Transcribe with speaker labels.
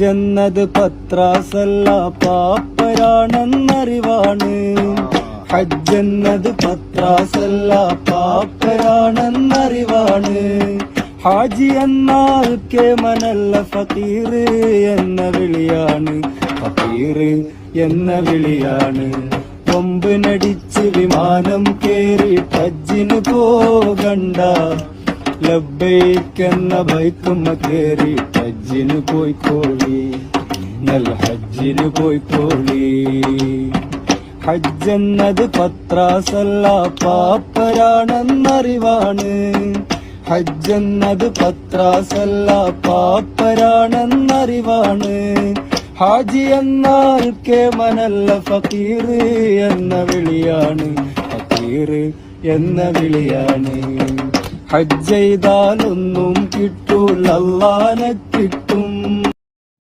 Speaker 1: ഹജ്ജെന്നത് പത്രാസല്ല പാപ്പരാണെന്നറിവാണ്. ഹജ്ജെന്നത് പത്രാസല്ല പാപ്പരാണെന്നറിവാണ്. ഹാജി എന്നാൽ കേമനല്ല ഫക്കീർ എന്ന വിളിയാണ്. ഫക്കീർ എന്ന വിളിയാണ്. കൊമ്പ് നടിച്ച് വിമാനം കേറി ഹജ്ജിന് പോകണ്ട. ലബ്ബൈക്കെന്ന ബൈക്കുമ്മ കേറി ഹജ്ജിന് പോയിക്കോളി. നല്ല ഹജ്ജിന് പോയിക്കോളി. ഹജ്ജെന്നത് പത്രാസല്ല പാപ്പരാണെന്നറിവാണ്. ഹജ്ജെന്നത് പത്രാസല്ല പാപ്പരാണെന്നറിവാണ്. ഹാജി എന്നാൽ കേമനല്ല ഫക്കീർ എന്ന വിളിയാണ്. ഫക്കീർ എന്ന വിളിയാണ്. ഹജ്ജ് ചെയ്താലൊന്നും കിട്ടൂലല്ലാനെ കിട്ടും.